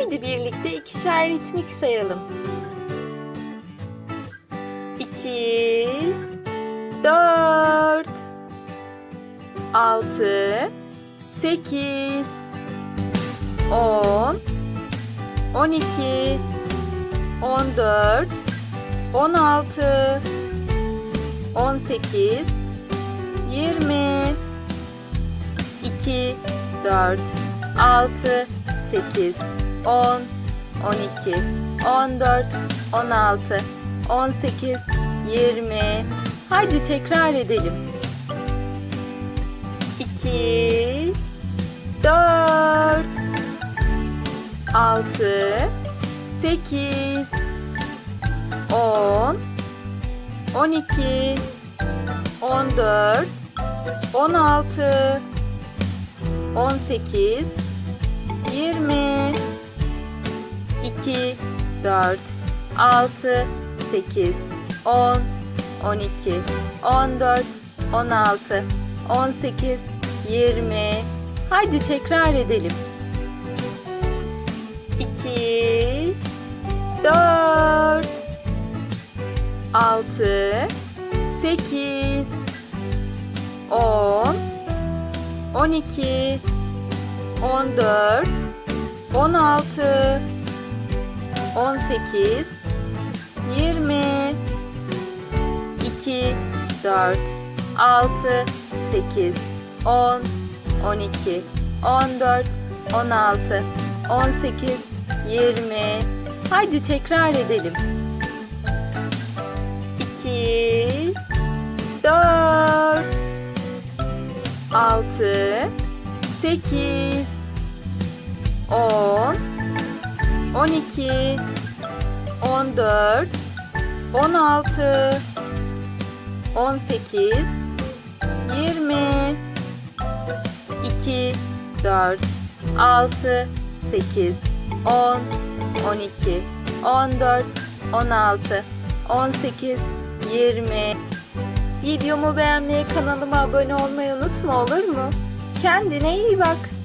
Haydi birlikte ikişer ritmik sayalım. 2 4 6 8 10 12 14 16 18 20 2 4 6 8 10 12 14 16 18 20 Haydi tekrar edelim. 2 4 6 8 10 12 14 16 18 20 2 4 6 8 10 12 14 16 18 20 Haydi tekrar edelim. 2 4 6 8 10 12 14 16 18 20 2 4 6 8 10 12 14 16 18 20 Haydi tekrar edelim. 2 4 6 8 12 14 16 18 20 2 4 6 8 10 12 14 16 18 20 Videomu beğenmeyi, kanalıma abone olmayı unutma olur mu? Kendine iyi bak.